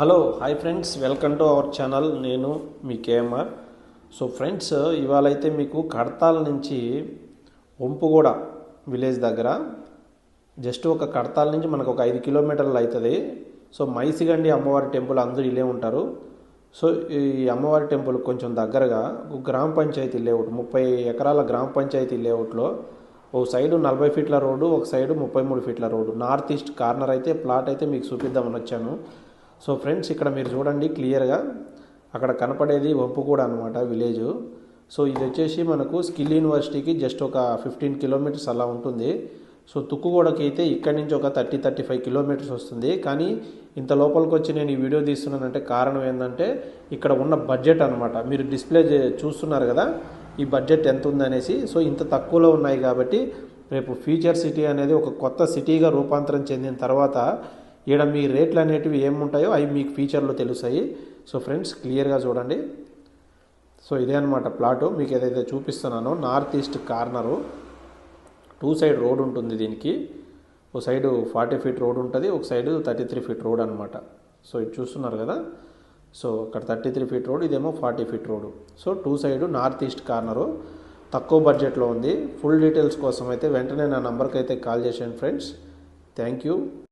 Hello hi friends welcome to our channel నేను మీ KMR. So friends ఇవాళ అయితే మీకు కడతాల నుంచి ఒంపుగూడ విలేజ్ దగ్గర జస్ట్ ఒక కడతాల నుంచి మనకు ఒక ఐదు కిలోమీటర్లు అవుతుంది సో మైసిగండి అమ్మవారి టెంపుల్ అందరూ ఇల్లే ఉంటారు. సో ఈ అమ్మవారి టెంపుల్ కొంచెం దగ్గరగా గ్రామ పంచాయతీ లేఅవుట్ ముప్పై ఎకరాల గ్రామ పంచాయతీ లేఅవుట్లో ఒక సైడు నలభై ఫీట్ల రోడ్డు ఒక సైడు ముప్పై మూడు ఫీట్ల రోడ్డు. నార్త్ ఈస్ట్ కార్నర్ అయితే ప్లాట్ అయితే మీకు చూపిద్దామని వచ్చాను. సో ఫ్రెండ్స్ ఇక్కడ మీరు చూడండి క్లియర్గా. అక్కడ కనపడేది వంపుగూడ అనమాట విలేజ్. సో ఇది వచ్చేసి మనకు స్కిల్ యూనివర్సిటీకి జస్ట్ ఒక ఫిఫ్టీన్ కిలోమీటర్స్ అలా ఉంటుంది. సో తుక్కుగూడకి అయితే ఇక్కడి నుంచి ఒక థర్టీ థర్టీ ఫైవ్ కిలోమీటర్స్ వస్తుంది. కానీ ఇంత లోపలికి వచ్చి నేను ఈ వీడియో తీస్తున్నానంటే కారణం ఏంటంటే ఇక్కడ ఉన్న బడ్జెట్ అనమాట మీరు డిస్ప్లే చూస్తున్నారు కదా ఈ బడ్జెట్ ఎంత ఉందనేసి. సో ఇంత తక్కువలో ఉన్నాయి కాబట్టి రేపు ఫ్యూచర్ సిటీ అనేది ఒక కొత్త సిటీగా రూపాంతరం చెందిన తర్వాత ఈడ మీ రేట్లు అనేటివి ఏముంటాయో అవి మీకు ఫ్యూచర్లో తెలుస్తాయి. సో ఫ్రెండ్స్ క్లియర్గా చూడండి. సో ఇదే అనమాట ప్లాటు మీకు ఏదైతే చూపిస్తున్నానో north east corner two side road ఉంటుంది దీనికి. ఒక సైడు ఫార్టీ ఫీట్ రోడ్ ఉంటుంది ఒక side thirty three feet road అనమాట సో ఇది చూస్తున్నారు కదా? సో అక్కడ థర్టీ త్రీ ఫీట్ రోడ్ ఇదేమో forty feet road so two side north east corner తక్కువ బడ్జెట్లో ఉంది. ఫుల్ డీటెయిల్స్ కోసం అయితే వెంటనే నా నంబర్కి అయితే కాల్ చేశాను ఫ్రెండ్స్ థ్యాంక్ యూ